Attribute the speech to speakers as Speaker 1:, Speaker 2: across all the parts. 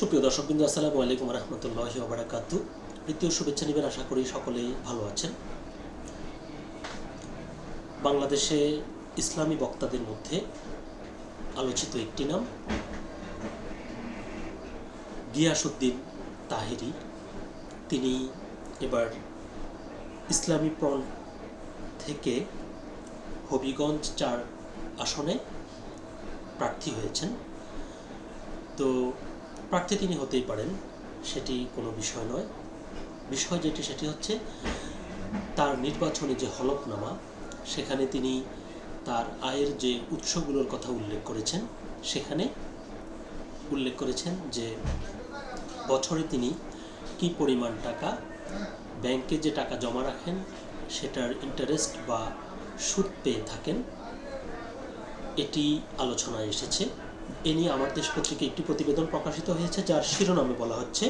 Speaker 1: সুপ্রিয় দর্শকবৃন্দ, আসসালামু আলাইকুম রহমতুল্লাহ ওবরাকাত দ্বিতীয় শুভেচ্ছা নেবেন, আশা করি সকলেই ভালো আছেন। বাংলাদেশে ইসলামী বক্তাদের মধ্যে আলোচিত একটি নাম গিয়াসুদ্দিন তাহেরি। তিনি এবার ইসলামী প্রণ থেকে হবিগঞ্জ চার আসনে প্রার্থী হয়েছেন। তো প্রার্থী তিনি হতেই পারেন, সেটি কোনো বিষয় নয়। বিষয় যেটি, সেটি হচ্ছে তার নির্বাচনে যে হলফনামা, সেখানে তিনি তার আয়ের যে উৎসগুলোর কথা উল্লেখ করেছেন, সেখানে উল্লেখ করেছেন যে বছরে তিনি কি পরিমাণ টাকা, ব্যাংকে যে টাকা জমা রাখেন, সেটার ইন্টারেস্ট বা সুদ পেয়ে থাকেন, এটি আলোচনায় এসেছে। এ নিয়ে আমার দেশ পত্রিকায় একটি প্রতিবেদন প্রকাশিত হয়েছে, যার শিরোনামে বলা হচ্ছে,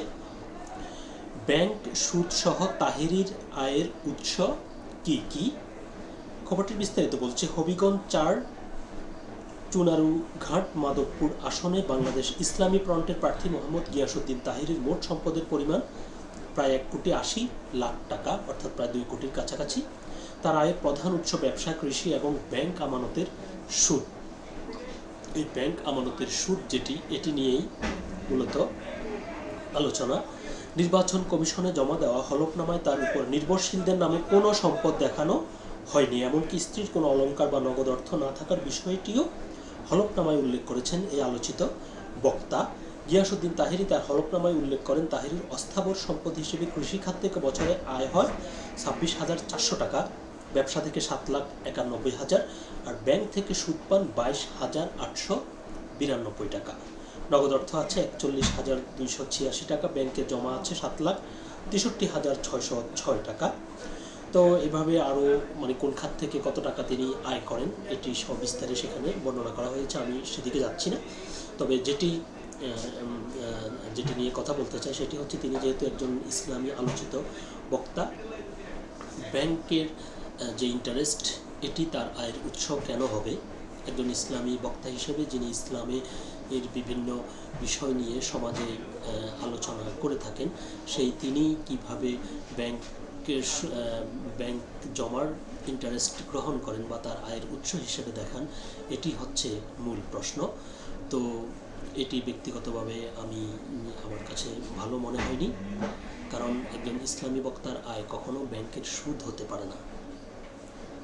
Speaker 1: ব্যাংক সুদ সহ তাহেরির আয়ের উৎস কি কি? খবরটির বিস্তারিত বলছে, হবিগঞ্জ চার, চুনারু ঘাট, মাধবপুর আসনে বাংলাদেশ ইসলামী ফ্রন্টের প্রার্থী মোহাম্মদ গিয়াসুদ্দিন তাহিরের মোট সম্পদের পরিমাণ প্রায় এক কোটি আশি লাখ টাকা, অর্থাৎ প্রায় দুই কোটির কাছাকাছি। তার আয়ের প্রধান উৎস ব্যবসা কৃষি এবং ব্যাংক আমানতের সুদ। এই ব্যাংক আমানতের সুদ যেটি, এটি নিয়েই মূলত আলোচনা। নির্বাচন কমিশনে জমা দেওয়া হলফনামায় তার উপর নির্ভরশীলদের নামে কোনো সম্পদ দেখানো হয়নি। এমনকি স্ত্রীর কোনো অলঙ্কার বা নগদ অর্থ না থাকার বিষয়টিও হলফনামায় উল্লেখ করেছেন এই আলোচিত বক্তা। গিয়াসুদ্দিন তাহিরি তার হলফনামায় উল্লেখ করেন, তাহিরির অস্থাবর সম্পদ হিসেবে কৃষি খাত থেকে বছরে আয় হয় ছাব্বিশ হাজার চারশো টাকা। ব্যবসা থেকে সাত লাখ একানব্বই হাজার আর ব্যাংক থেকে সুদ পান বাইশ হাজার আটশো বিরানব্বই টাকা। নগদ অর্থ আছে একচল্লিশ হাজার দুইশো ছিয়াশি টাকা, ব্যাংকে জমা আছে সাত লাখ তেষট্টি হাজার ছয়শো ছয় টাকা। তো এভাবে আরও মানে কোন খাত থেকে কত টাকা তিনি আয় করেন, এটি সবিস্তারে সেখানে বর্ণনা করা হয়েছে, আমি সেদিকে যাচ্ছি না। তবে যেটি যেটি নিয়ে কথা বলতে চাই সেটি হচ্ছে তিনি যেহেতু একজন ইসলামী আলোচিত বক্তা, ব্যাংকের যে ইন্টারেস্ট এটি তার আয়ের উৎস কেন হবে? একজন ইসলামী বক্তা হিসেবে যিনি ইসলামে এর বিভিন্ন বিষয় নিয়ে সমাজে আলোচনা করে থাকেন, সেই তিনি কীভাবে ব্যাংকের ব্যাংক জমার ইন্টারেস্ট গ্রহণ করেন বা তার আয়ের উৎস হিসেবে দেখান, এটি হচ্ছে মূল প্রশ্ন। তো এটি ব্যক্তিগতভাবে আমি, আমার কাছে ভালো মনে হয়নি, কারণ একজন ইসলামী বক্তার আয় কখনো ব্যাংকের সুদ হতে পারে না।